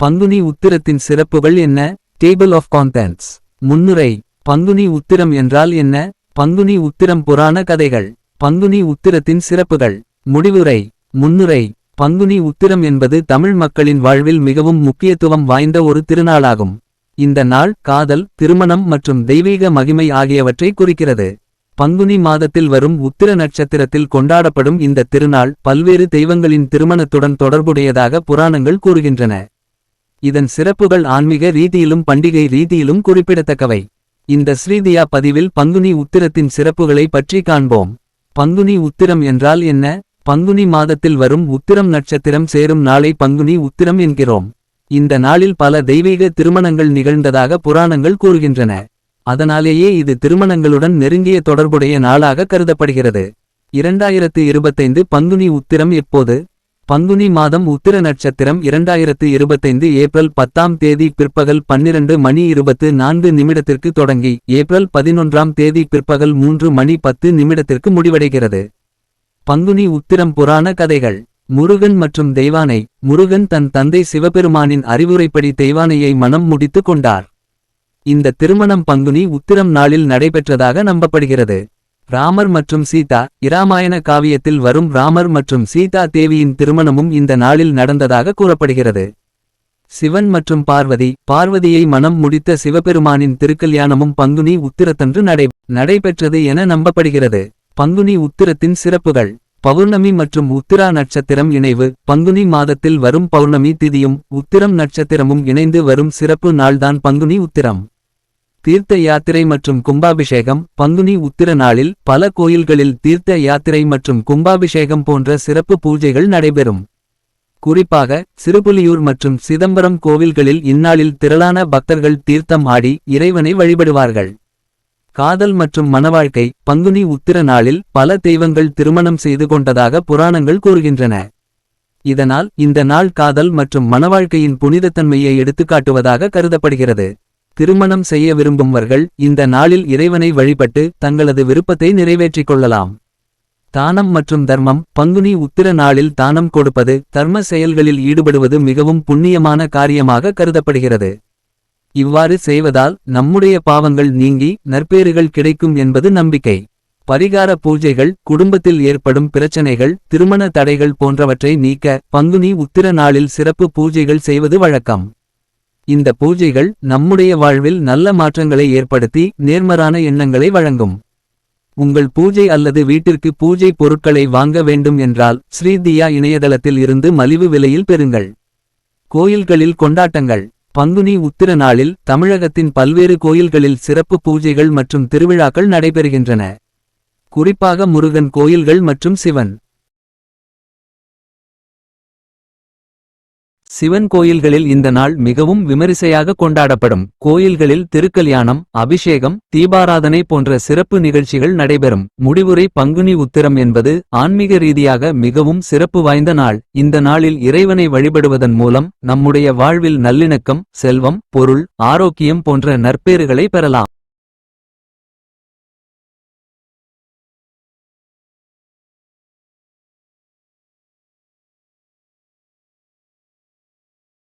பங்குனி உத்திரத்தின் சிறப்புகள் என்ன? Table of contents முன்னுரை. பங்குனி உத்திரம் என்றால் என்ன? பங்குனி உத்திரம் புராண கதைகள். பங்குனி உத்திரத்தின் சிறப்புகள். முடிவுரை. முன்னுரை. பங்குனி உத்திரம் என்பது தமிழ் மக்களின் வாழ்வில் மிகவும் முக்கியத்துவம் வாய்ந்த ஒரு திருநாளாகும். இந்த நாள் காதல் திருமணம் மற்றும் தெய்வீக மகிமை ஆகியவற்றை குறிக்கிறது. பங்குனி மாதத்தில் வரும் உத்திர நட்சத்திரத்தில் கொண்டாடப்படும் இந்த திருநாள் பல்வேறு தெய்வங்களின் திருமணத்துடன் தொடர்புடையதாக புராணங்கள் கூறுகின்றன. இதன் சிறப்புகள் ஆன்மீக ரீதியிலும் பண்டிகை ரீதியிலும் குறிப்பிடத்தக்கவை. இந்த ஸ்ரீதியா பதிவில் பங்குனி உத்திரத்தின் சிறப்புகளை பற்றி காண்போம். பங்குனி உத்திரம் என்றால் என்ன? பங்குனி மாதத்தில் வரும் உத்திரம் நட்சத்திரம் சேரும் நாளை பங்குனி உத்திரம் என்கிறோம். இந்த நாளில் பல தெய்வீக திருமணங்கள் நிகழ்ந்ததாக புராணங்கள் கூறுகின்றன. அதனாலேயே இது திருமணங்களுடன் நெருங்கிய தொடர்புடைய நாளாக கருதப்படுகிறது. இரண்டாயிரத்து இருபத்தைந்து பங்குனி உத்திரம் எப்போது? பங்குனி மாதம் உத்திர நட்சத்திரம் இரண்டாயிரத்து இருபத்தைந்து ஏப்ரல் பத்தாம் தேதி பிற்பகல் பன்னிரண்டு மணி இருபத்து நான்கு நிமிடத்திற்கு தொடங்கி ஏப்ரல் பதினொன்றாம் தேதி பிற்பகல் மூன்று மணி பத்து நிமிடத்திற்கு முடிவடைகிறது. பங்குனி உத்திரம் புராண கதைகள். முருகன் மற்றும் தெய்வானை. முருகன் தன் தந்தை சிவபெருமானின் அறிவுரைப்படி தெய்வானையை மனம் முடித்து கொண்டார். இந்த திருமணம் பங்குனி உத்திரம் நாளில் நடைபெற்றதாக நம்பப்படுகிறது. ராமர் மற்றும் சீதா இராமாயண காவியத்தில் வரும் ராமர் மற்றும் சீதா தேவியின் திருமணமும் இந்த நாளில் நடந்ததாக கூறப்படுகிறது. சிவன் மற்றும் பார்வதி பார்வதியை மனம் முடித்த சிவபெருமானின் திருக்கல்யாணமும் பங்குனி உத்திரத்தன்று நடை நடைபெற்றது என நம்பப்படுகிறது. பங்குனி உத்திரத்தின் சிறப்புகள் பௌர்ணமி மற்றும் உத்திரா நட்சத்திரம் இணைவு பங்குனி மாதத்தில் வரும் பௌர்ணமி திதியும் உத்திரம் நட்சத்திரமும் இணைந்து வரும் சிறப்பு நாள்தான் பங்குனி உத்திரம். தீர்த்த யாத்திரை மற்றும் கும்பாபிஷேகம் பங்குனி உத்திர நாளில் பல கோயில்களில் தீர்த்த யாத்திரை மற்றும் கும்பாபிஷேகம் போன்ற சிறப்பு பூஜைகள் நடைபெறும். குறிப்பாக சிறுபுலியூர் மற்றும் சிதம்பரம் கோவில்களில் இந்நாளில் திரளான பக்தர்கள் தீர்த்தம் ஆடி இறைவனை வழிபடுவார்கள். காதல் மற்றும் மணவாழ்க்கை பங்குனி உத்திர நாளில் பல தெய்வங்கள் திருமணம் செய்து கொண்டதாக புராணங்கள் கூறுகின்றன. இதனால் இந்த நாள் காதல் மற்றும் மணவாழ்க்கையின் புனிதத்தன்மையை எடுத்துக்காட்டுவதாக கருதப்படுகிறது. திருமணம் செய்ய விரும்பும்வர்கள் இந்த நாளில் இறைவனை வழிபட்டு தங்களது விருப்பத்தை நிறைவேற்றிக் கொள்ளலாம் தானம் மற்றும் தர்மம் பங்குனி உத்திர நாளில் தானம் கொடுப்பது தர்ம செயல்களில் ஈடுபடுவது மிகவும் புண்ணியமான காரியமாக கருதப்படுகிறது. இவ்வாறு செய்வதால் நம்முடைய பாவங்கள் நீங்கி நற்பேறுகள் கிடைக்கும் என்பது நம்பிக்கை. பரிகார பூஜைகள் குடும்பத்தில் ஏற்படும் பிரச்சனைகள் திருமண தடைகள் போன்றவற்றை நீக்க பங்குனி உத்திர நாளில் சிறப்பு பூஜைகள் செய்வது வழக்கம். இந்த பூஜைகள் நம்முடைய வாழ்வில் நல்ல மாற்றங்களை ஏற்படுத்தி நேர்மறான எண்ணங்களை வழங்கும். உங்கள் பூஜை அல்லது வீட்டிற்கு பூஜை பொருட்களை வாங்க வேண்டும் என்றால் ஸ்ரீதியா இணையதளத்தில் இருந்து மலிவு விலையில் பெறுங்கள். கோயில்களில் கொண்டாட்டங்கள். பங்குனி உத்திர நாளில் தமிழகத்தின் பல்வேறு கோயில்களில் சிறப்பு பூஜைகள் மற்றும் திருவிழாக்கள் நடைபெறுகின்றன. குறிப்பாக முருகன் கோயில்கள் மற்றும் சிவன். சிவன் கோயில்களில் இந்த நாள் மிகவும் விமரிசையாக கொண்டாடப்படும். கோயில்களில் திருக்கல்யாணம் அபிஷேகம் தீபாராதனை போன்ற சிறப்பு நிகழ்ச்சிகள் நடைபெறும். முடிவுரை பங்குனி உத்திரம் என்பது ஆன்மீக ரீதியாக மிகவும் சிறப்பு வாய்ந்த நாள். இந்த நாளில் இறைவனை வழிபடுவதன் மூலம் நம்முடைய வாழ்வில் நல்லிணக்கம் செல்வம் பொருள் ஆரோக்கியம் போன்ற நற்பேறுகளை பெறலாம்.